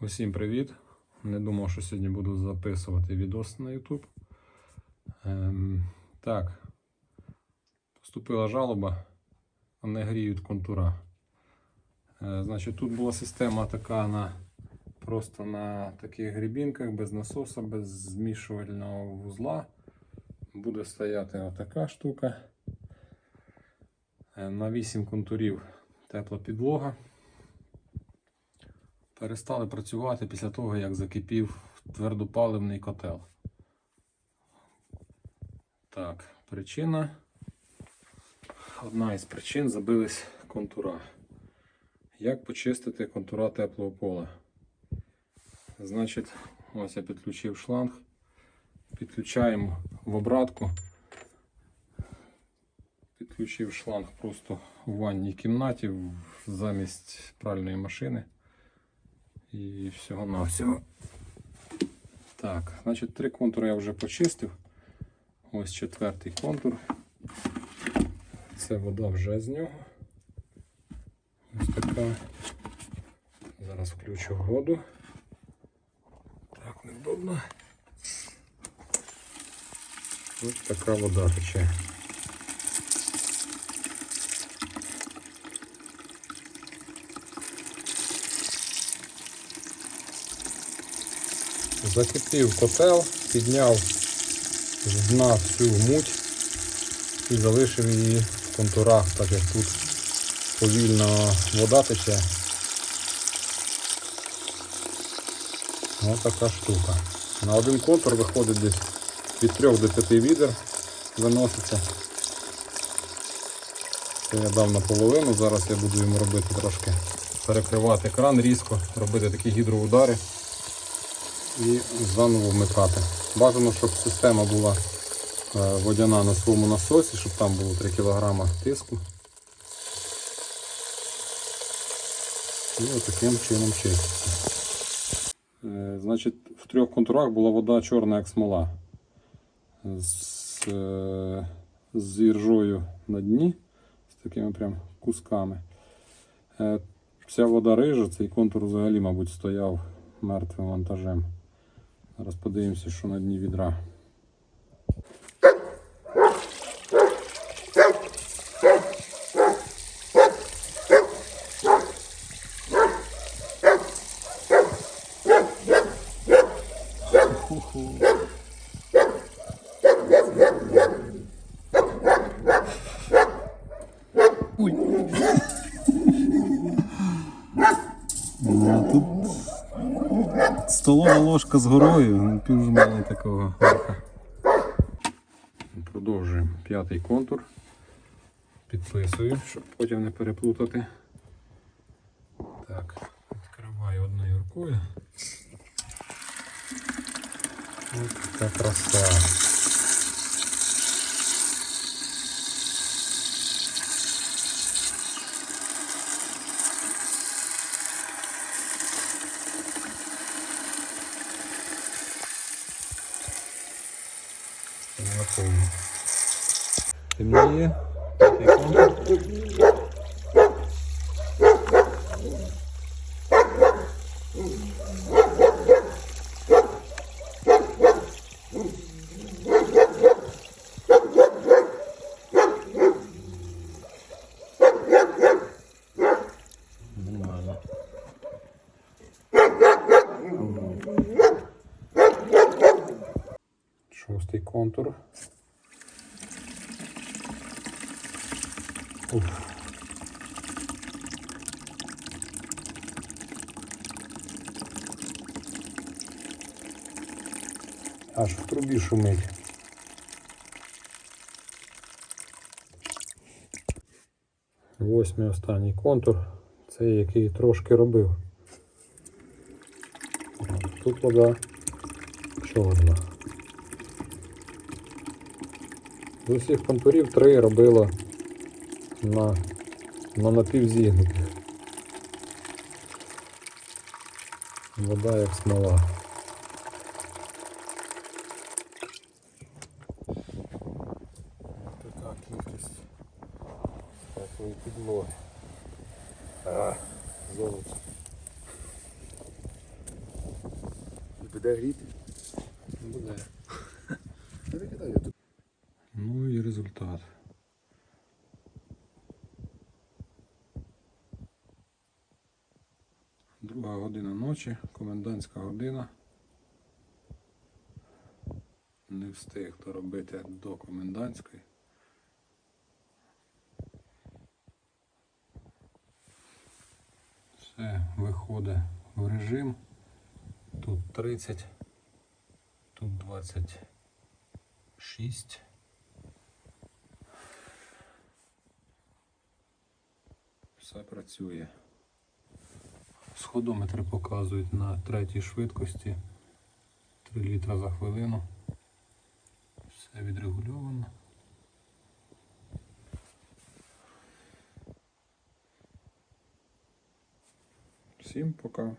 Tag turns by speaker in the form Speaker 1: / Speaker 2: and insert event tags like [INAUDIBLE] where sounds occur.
Speaker 1: Усім привіт! Не думав, що сьогодні буду записувати відос на YouTube. Ем, так, поступила жалоба, не гріють контура. Е, значить, тут була система така на просто на таких грібінках, без насоса, без змішувального вузла. Буде стояти отака штука. Е, на 8 контурів тепла підлога перестали працювати після того, як закипів твердопаливний котел. Так, причина. Одна із причин забились контура. Як почистити контура теплого пола? Значить, ось я підключив шланг. Підключаємо в обратку. Підключив шланг просто в ванній кімнаті замість пральної машини. І всього на всього. Так, значить, три контури я вже почистив. Ось четвертий контур. Це вода вже з нього. Ось така. Зараз включу воду. Так, невдобно. Ось така вода тече. Закипів котел, підняв з дна всю муть і залишив її в контурах, так як тут повільно вода тече. Ось така штука. На один контур виходить десь від 3 до 5 відер виноситься. Це я дав наполовину, зараз я буду йому робити трошки перекривати кран різко, робити такі гідроудари і заново вмикати. Бажано, щоб система була е, водяна на своєму насосі, щоб там було 3 кг тиску. І отаким чином чиститься. Е, Значить, в трьох контурах була вода чорна, як смола. З, е, з іржою на дні, з такими прям кусками. Ця вода рижа, цей контур взагалі, мабуть, стояв мертвим вантажем. Зараз подивимося, що на дні відра. Ну, столова ложка з горою, ну, пів жмені такого. Продовжуємо п'ятий контур. Підписую, щоб потім не переплутати. Так, відкриваю одною рукою. Ось така краса. Наповну. Темніє. П'ятий контур. Шостий контур. Уф. Аж в трубі шумить. Восьмий останній контур. Цей, який трошки робив. Тут вода чорна. З усіх контурів три робила на, на напівзігнутих. Вода як смола. Така кількість такої підлоги. А, золото.
Speaker 2: Буде [LAUGHS] гріти.
Speaker 1: Буде.
Speaker 2: Я викидаю тут.
Speaker 1: Ну і результат. Друга година ночі, комендантська година. Не встиг то робити до комендантської. Все виходить в режим. Тут 30, тут 26. Все працює. Сходометри показують на третій швидкості 3 літра за хвилину. Все відрегульовано. Всім пока.